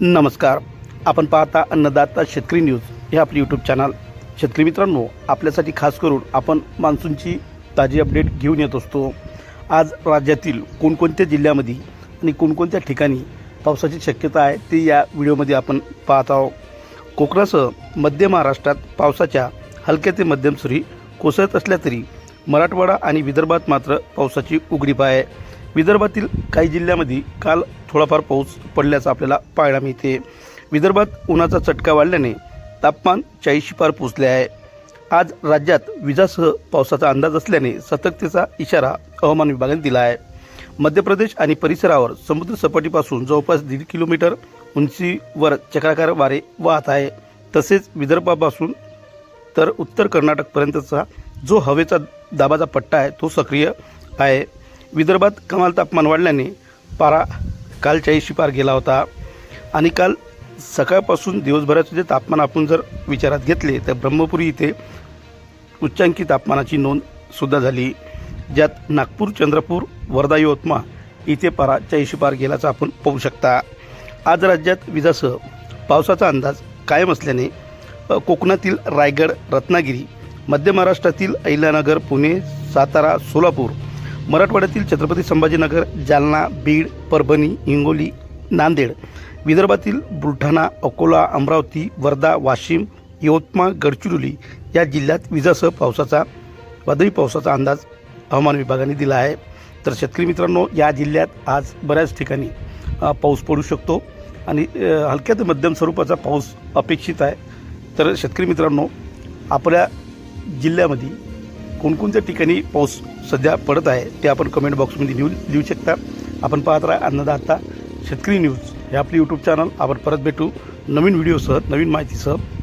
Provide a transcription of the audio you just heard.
नमस्कार. आपण पाहता अन्नदाता शेतकरी न्यूज हे आपले यूट्यूब चॅनल शेतकरी मित्रांनो आपल्यासाठी खास करून आपण मान्सूनची ताजी अपडेट घेऊन येत असतो. आज राज्यातील कोणकोणत्या जिल्ह्यामध्ये आणि कोणकोणत्या ठिकाणी पावसाची शक्यता आहे ते या व्हिडिओमध्ये आपण पाहत आहोत. कोकणासह मध्य महाराष्ट्रात पावसाच्या हलक्या ते मध्यम सरी कोसळत असल्या तरी मराठवाडा आणि विदर्भात मात्र पावसाची उघडीप आहे. विदर्भातील काही जिल्ह्यामध्ये काल थोडाफार पाऊस पडल्याचं आपल्याला पाहायला मिळते. विदर्भात उन्हाचा चटका वाढल्याने तापमान चाळीसशी पार पोचले आहे. आज राज्यात विजासह पावसाचा अंदाज असल्याने सतर्कतेचा इशारा हवामान विभागाने दिला आहे. मध्य प्रदेश आणि परिसरावर समुद्र सपाटीपासून जवळपास दीड किलोमीटर उंचीवर चक्राकार वारे वाहत आहे. तसेच विदर्भापासून तर उत्तर कर्नाटकपर्यंतचा जो हवेचा दाबाचा पट्टा आहे तो सक्रिय आहे. विदर्भात कमाल तापमान वाढल्याने पारा काल चाळीसशी पार गेला होता. आणि काल सकाळपासून दिवसभराचे जे तापमान आपण जर विचारात घेतले तर ब्रह्मपुरी इथे उच्चांकी तापमानाची नोंद सुद्धा झाली. ज्यात नागपूर चंद्रपूर वर्धा यवतमाळ इथे पारा चाळीसशी पार गेल्याचं आपण पाहू शकता. आज राज्यात विजासह पावसाचा अंदाज कायम असल्याने कोकणातील रायगड रत्नागिरी मध्य महाराष्ट्रातील अहिल्यानगर पुणे सातारा सोलापूर मराठवाड्यातील छत्रपती संभाजीनगर जालना बीड परभणी हिंगोली नांदेड विदर्भातील बुलढाणा अकोला अमरावती वर्धा वाशिम यवतमाळ गडचिरोली या जिल्ह्यात विजासह पावसाचा वादळी पावसाचा अंदाज हवामान विभागाने दिला आहे. तर शेतकरी मित्रांनो या जिल्ह्यात आज बऱ्याच ठिकाणी पाऊस पडू शकतो आणि हलक्या ते मध्यम स्वरूपाचा पाऊस अपेक्षित आहे. तर शेतकरी मित्रांनो आपल्या जिल्ह्यामध्ये कोणकोणत्या ठिकाणी पाऊस सध्या पडत आहे ते आपण कमेंट बॉक्समध्ये लिहू लिहू शकता. आपण पाहत राहा अन्नदाता शेतकरी न्यूज. हे आपले यूट्यूब चॅनल आपण परत भेटू नवीन व्हिडिओसह नवीन माहितीसह.